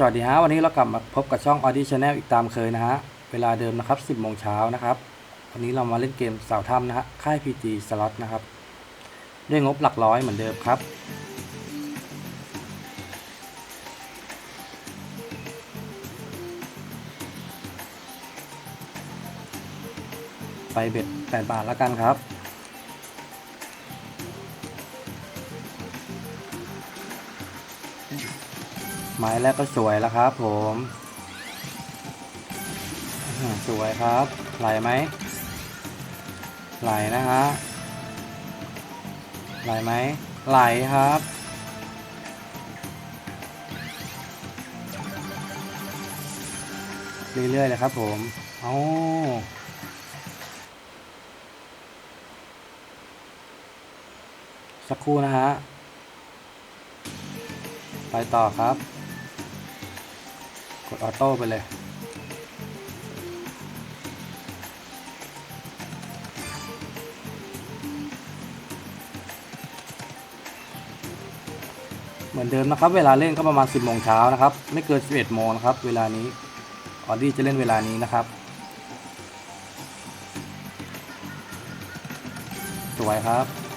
สวัสดีฮะวันนี้เรากลับมาพบกับช่อง Audi Channel อีกตามเคยนะฮะ เวลาเดิมนะครับ 10โมงเช้านะครับ วันนี้เรามาเล่นเกมเสาถ้ำนะฮะ ค่าย PG Slot นะครับ ด้วยงบหลักร้อยเหมือนเดิมครับ ไปเบ็ด8บาทแล้วกันครับ ไม้แรกก็สวยแล้วครับผมสวยครับ ไหลไหม ไหลนะฮะ ไหลไหม ไหลครับ เรื่อยๆเลยครับผม เอาสักครู่นะฮะ ไปต่อครับ กดออโต้ไปเลยเหมือนเดิมนะครับ เวลาเล่นก็ประมาณ 10โมงเช้านะครับ ไม่เกิน 11โมงนะครับ เวลานี้ออดี้จะเล่นเวลานี้นะครับ สวยครับ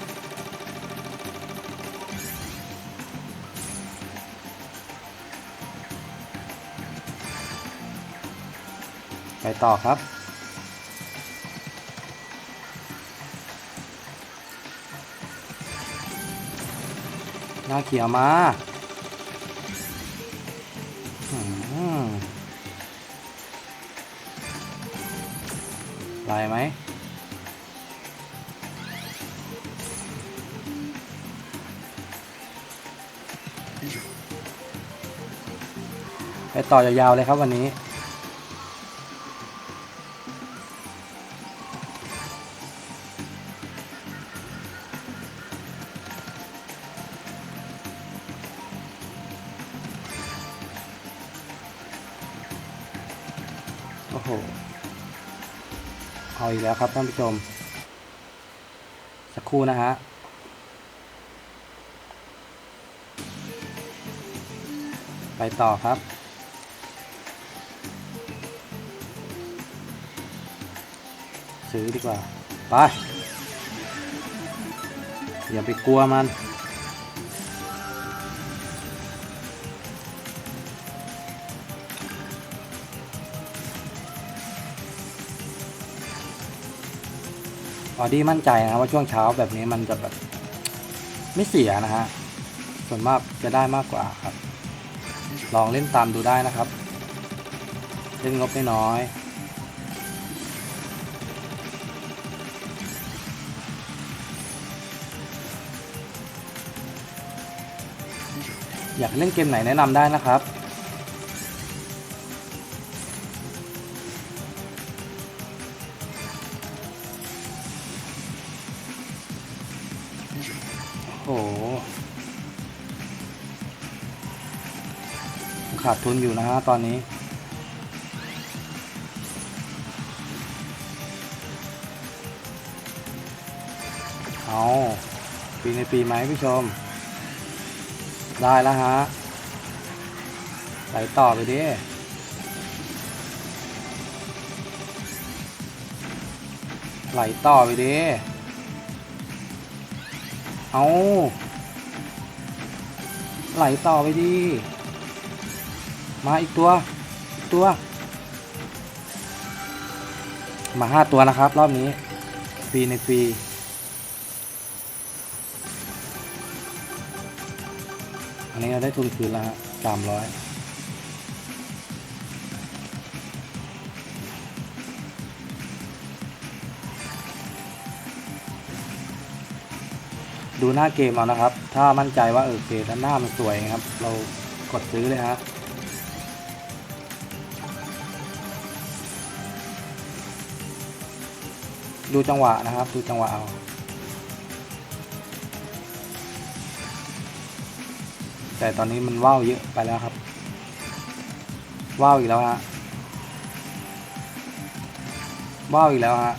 ไปต่อครับ หน้าเขียวมาอืมลายไหมไปต่อยาวๆเลยครับวันนี้ โอ้โห เอาอีกแล้วครับท่านผู้ชม สักครู่นะฮะไปต่อครับ ซื้อดีกว่า ไป อย่าไปกลัวมัน ออดี้มั่นใจนะครับว่าช่วงเช้าแบบนี้มันจะแบบไม่เสียนะฮะ ส่วนมากจะได้มากกว่าครับ ลองเล่นตามดูได้นะครับ เล่นงบไม่น้อยอยากเล่นเกมไหนแนะนำได้นะครับ ขาดทุนอยู่นะฮะตอนนี้ เอาปีในปีไหมผู้ชม ได้แล้วฮะไหลต่อไปดิไหลต่อไปดิ เอาไหลต่อไปดี มาอีกตัว อีกตัว มาห้าตัวนะครับ รอบนี้ ฟรีในฟรีอันนี้เราได้ทุนคืนแล้วฮะสามร้อย ดูหน้าเกมเอานะครับ ถ้ามั่นใจว่าเออโอเคด้านหน้ามันสวยครับ เรากดซื้อเลยฮะดูจังหวะนะครับ ดูจังหวะเอาแต่ตอนนี้มันว่าวเยอะไปแล้วครับ ว่าวอีกแล้วฮะว่าวอีกแล้วฮะ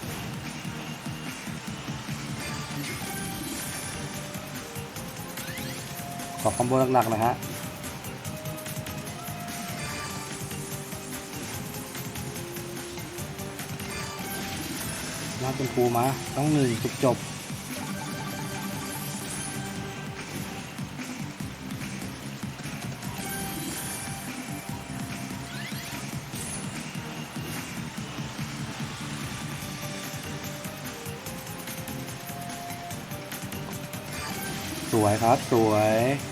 อมโบหนักๆนะฮะลาเป็นครูมา ต้องหนึ่งจบจบสวยครับ สวย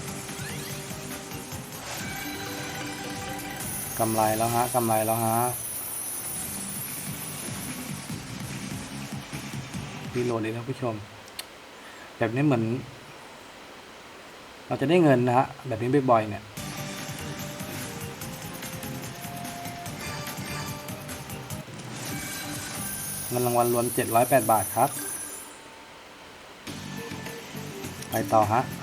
กำไรแล้วฮะกำไรแล้วฮะรีโหลดเลยนผู้ชม แบบนี้เหมือน เราจะได้เงินนะฮะ แบบนี้บ่อยๆเนี่ยเงินรางวัลรวม 708 บาทครับ ไปต่อฮะ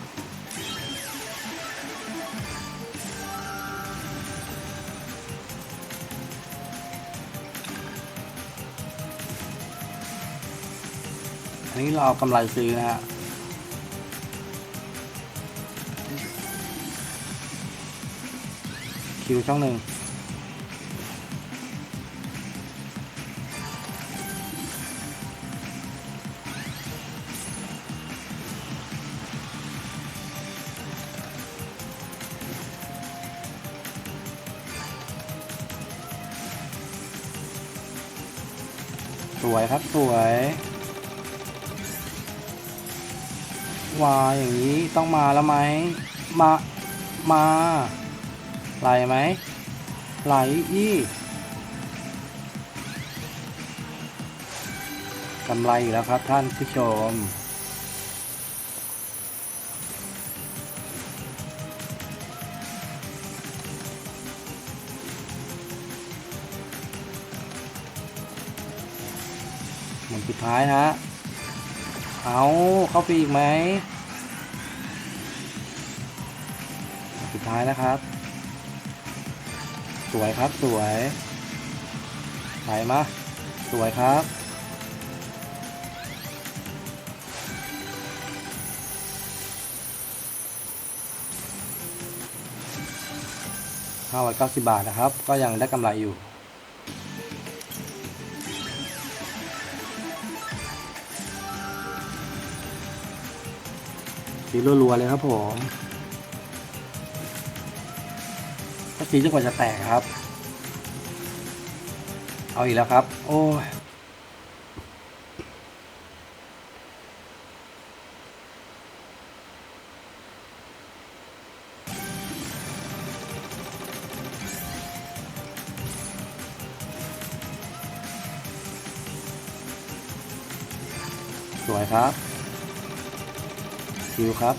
นี้เราเอากำไรซื้อนะฮะคิวช่องหนึ่งสวยครับ สวย วาอย่างนี้ต้องมาแล้วไหมมามาไหลไหมไหลอีกกำไรอีกแล้วครับท่านผู้ชม หมุนสุดท้ายฮะ เอาเข้าไปอีกไหม สุดท้ายนะครับ สวยครับสวยไหลมา สวยครับห้าร้อยเก้าสิบบาทนะครับ ก็ยังได้กำไรอยู่ สีรัวๆเลยครับผมก็สีจนกว่าจะแตกครับ เอาอีกแล้วครับ โอ้ยสวยครับ คิวครับ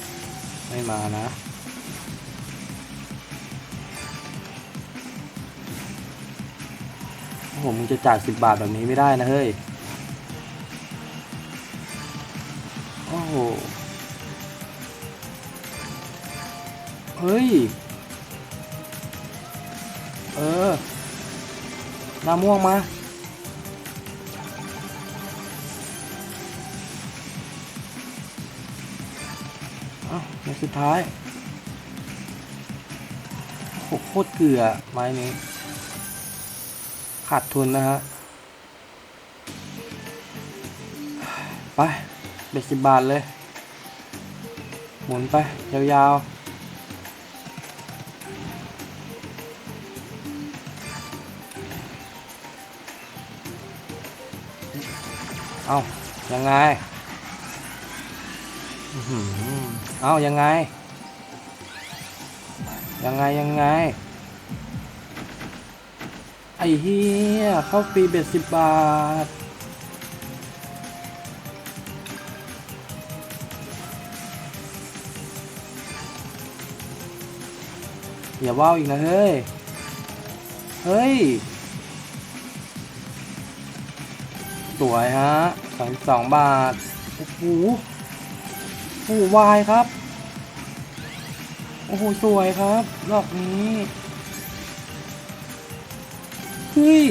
ไม่มานะ โอ้โห มึงจะจ่ายสิบบาทแบบนี้ไม่ได้นะเฮ้ย โอ้โห เฮ้ย เออหน้าม่วงมา อ้วในสุดท้ายโคตรเกลือไม้นี้ ขาดทุนนะฮะ ไปเบ็ดสิบบาทเลย หมุนไป ยาวๆเอายังไง เอายังไง ยังไง ยังไง ไอ้เฮียเข้าฟรีเบ็ดสิบบาท อย่าว่าวอีกนะเฮ้ย เฮ้ย สวยฮะสองสองบาท โอ้โห โอ้วายครับ โอ้โห สวยครับรอบนี้เฮ้ย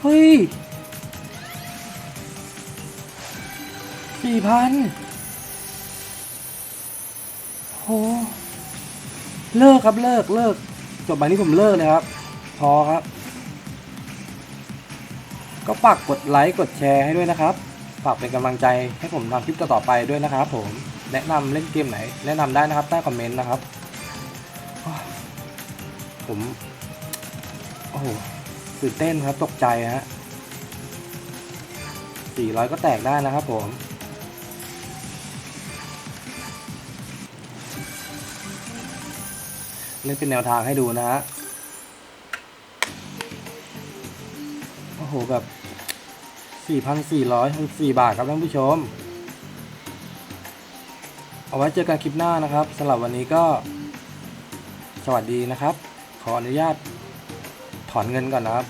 เฮ้ยสี่พันโหเลิกครับเลิกเลิกจบใบนี้ผมเลิกเลยครับ พอครับ ก็ฝากกดไลค์กดแชร์ให้ด้วยนะครับ ฝากเป็นกำลังใจให้ผมทำคลิปต่อๆไปด้วยนะครับผมแนะนำเล่นเกมไหน แนะนำได้นะครับใต้คอมเมนต์นะครับ ผม โอ้โหตื่นเต้นครับตกใจฮะ400 ก็แตกได้นะครับผมเล่นเป็นแนวทางให้ดูนะฮะ โอ้โห แบบ 4,464 บาทครับท่านผู้ชม เอาไว้เจอกันคลิปหน้านะครับสำหรับวันนี้ก็ สวัสดีนะครับ ขออนุญาตถอนเงินก่อนนะครับ